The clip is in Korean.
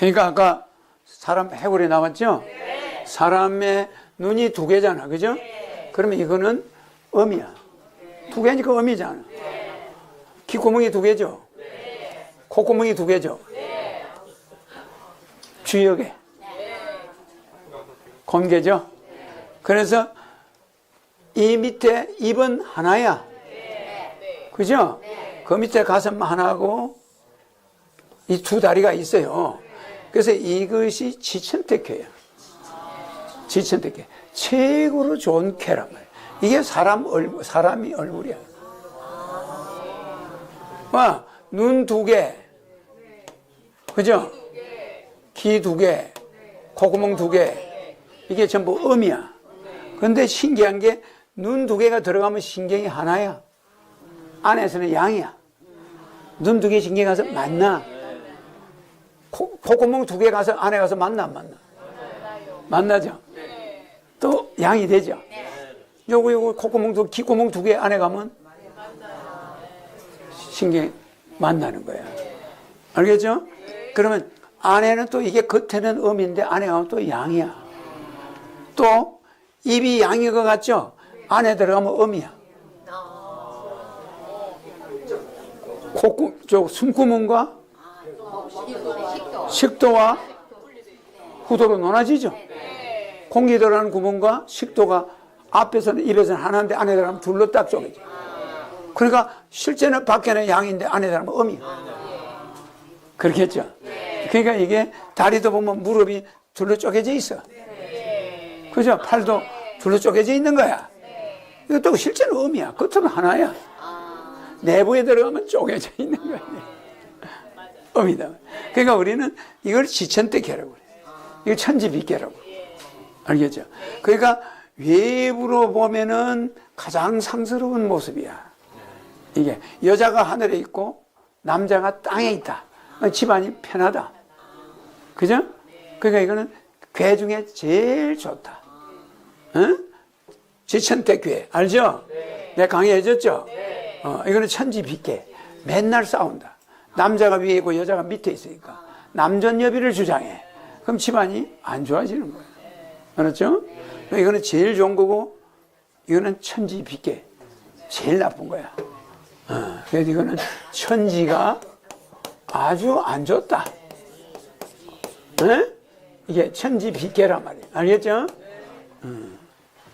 그러니까 아까 사람 해골이 나왔죠? 사람의 눈이 두 개잖아. 그죠? 그러면 이거는 음이야. 두 개니까 음이잖아. 귓구멍이 두 개죠? 콧구멍이 두 개죠? 주역에. 검개죠? 그래서 이 밑에 입은 하나야. 그죠? 그 밑에 가슴 하나고 이 두 다리가 있어요. 그래서 이것이 지천택회야. 지천택회. 최고로 좋은 캐란 말이야. 이게 사람 얼굴, 사람이 얼굴이야. 와, 눈 두 개. 그죠? 귀 두 개. 콧구멍 두 개. 이게 전부 음이야. 근데 신기한 게 눈 두 개가 들어가면 신경이 하나야. 안에서는 양이야. 눈 두 개 신경 가서 만나. 코, 콧구멍 두 개 가서 안에 가서 만나 안 만나? 만나죠. 또 양이 되죠. 요거 요거 콧구멍 두 귓구멍 두 개 안에 가면 신경 만나는 거야. 알겠죠? 그러면 안에는 또 이게 겉에는 음인데 안에 가면 또 양이야. 또 입이 양인 것 같죠? 안에 들어가면 음이야. 콧구, 저 숨구멍과 식도와 후도로 나눠지죠. 공기 들어가는 구멍과 식도가 앞에서는 입에서는 하나인데 안에 들어가면 둘로 딱 쪼개져. 그러니까 실제는 밖에는 양인데 안에 들어가면 음이야. 그렇겠죠. 그러니까 이게 다리도 보면 무릎이 둘로 쪼개져 있어. 그죠? 팔도 둘로 쪼개져 있는 거야. 이것도 실제는 음이야. 겉으로 하나야. 내부에 들어가면 쪼개져 있는 거야. 음이다. 그러니까 우리는 이걸 지천대계라고 그래. 이거 천지비계라고. 알겠죠? 그러니까 외부로 보면은 가장 상스러운 모습이야. 이게 여자가 하늘에 있고 남자가 땅에 있다. 집안이 편하다. 그죠? 그러니까 이거는 괴 중에 제일 좋다. 응? 지천대 괴 알죠? 내가 강의해줬죠? 어, 이거는 천지비계. 맨날 싸운다. 남자가 위에 있고 여자가 밑에 있으니까 남전여비를 주장해. 그럼 집안이 안 좋아지는 거예요. 알았죠? 이거는 제일 좋은 거고 이거는 천지비계. 제일 나쁜 거야. 어, 그래서 이거는 천지가 아주 안 좋다. 에? 이게 천지비계란 말이에요. 알겠죠? 음.